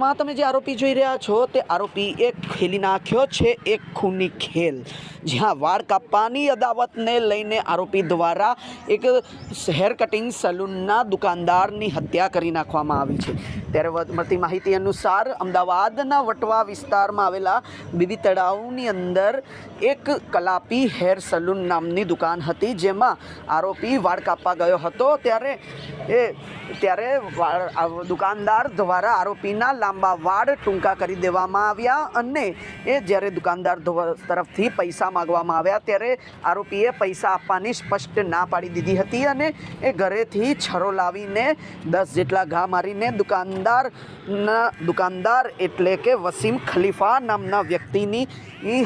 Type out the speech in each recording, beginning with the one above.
માં તમે જે આરોપી જોઈ રહ્યા છો, તે આરોપી એક ખેલી નાખ્યો છે, એક ખૂની ખેલ. જ્યાં વાળ કાપવાની અદાવતને લઈને આરોપી દ્વારા એક હેર કટિંગ સલૂનના દુકાનદારની હત્યા કરી નાખવામાં આવી છે. ત્યારે મળતી માહિતી અનુસાર અમદાવાદના વટવા વિસ્તારમાં આવેલા બીબી તળાવની અંદર એક કલાપી હેર સલૂન નામની દુકાન હતી, જેમાં આરોપી વાળ કાપવા ગયો હતો. ત્યારે એ, ત્યારે દુકાનદાર દ્વારા આરોપીના લાંબા વાળ ટૂંકા કરી દેવામાં આવ્યા અને એ જ્યારે દુકાનદાર તરફથી પૈસા માગવામાં આવ્યા ત્યારે આરોપીએ પૈસા આપવાની સ્પષ્ટ ના પાડી દીધી હતી અને એ ઘરેથી છરો લાવીને દસ જેટલા ઘા મારીને દુકાનદારના દુકાનદાર એટલે કે વસીમ ખલીફા નામના વ્યક્તિની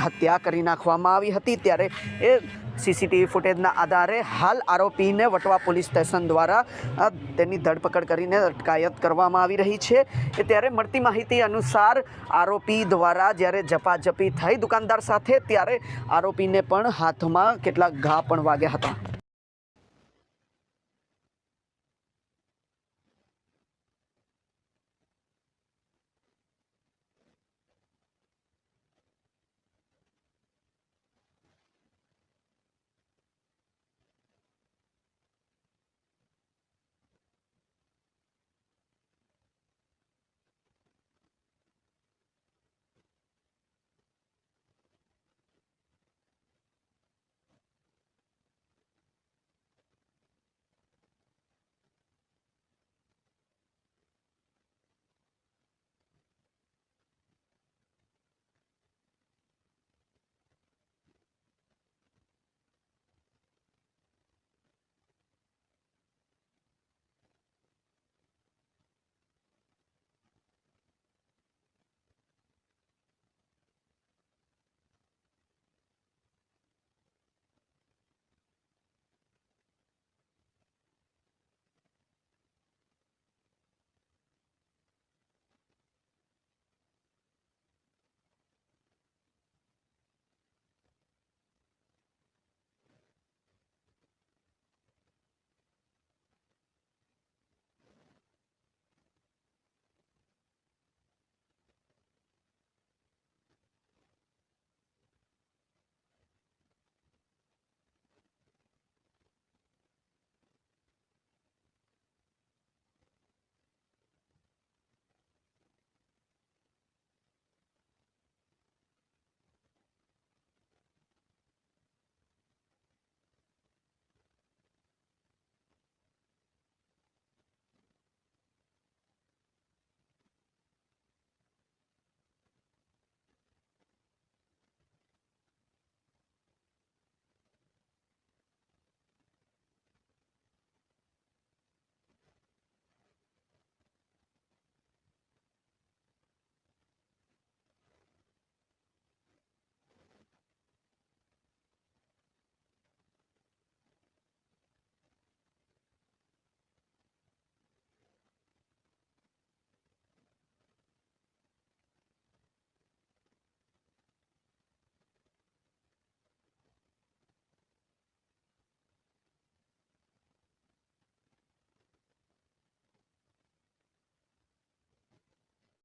હત્યા કરી નાખવામાં આવી હતી. ત્યારે એ સીસીટીવી ફૂટેજના આધારે હાલ આરોપીને વટવા પોલીસ સ્ટેશન દ્વારા તેની ધરપકડ કરીને અટકાયત કરવામાં આવી રહી છે. એ ત્યારે મળતી માહિતી અનુસાર આરોપી દ્વારા જ્યારે ઝપાઝપી થઈ દુકાનદાર સાથે, ત્યારે આરોપીને પણ હાથમાં કેટલાક ઘા પણ વાગ્યા હતા.